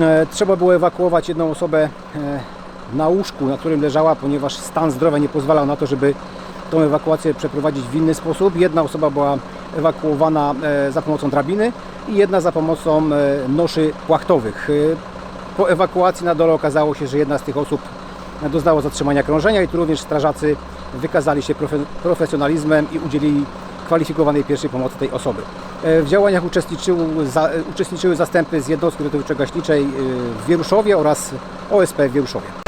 E, Trzeba było ewakuować jedną osobę e, na łóżku, na którym leżała, ponieważ stan zdrowia nie pozwalał na to, żeby tą ewakuację przeprowadzić w inny sposób. Jedna osoba była ewakuowana e, za pomocą drabiny i jedna za pomocą noszy płachtowych. Po ewakuacji na dole okazało się, że jedna z tych osób doznała zatrzymania krążenia i tu również strażacy wykazali się profe- profesjonalizmem i udzielili kwalifikowanej pierwszej pomocy tej osoby. E, W działaniach uczestniczyły, za, uczestniczyły zastępy z jednostki ratowniczo-gaśniczej e, w Wieruszowie oraz OSP w Wieruszowie.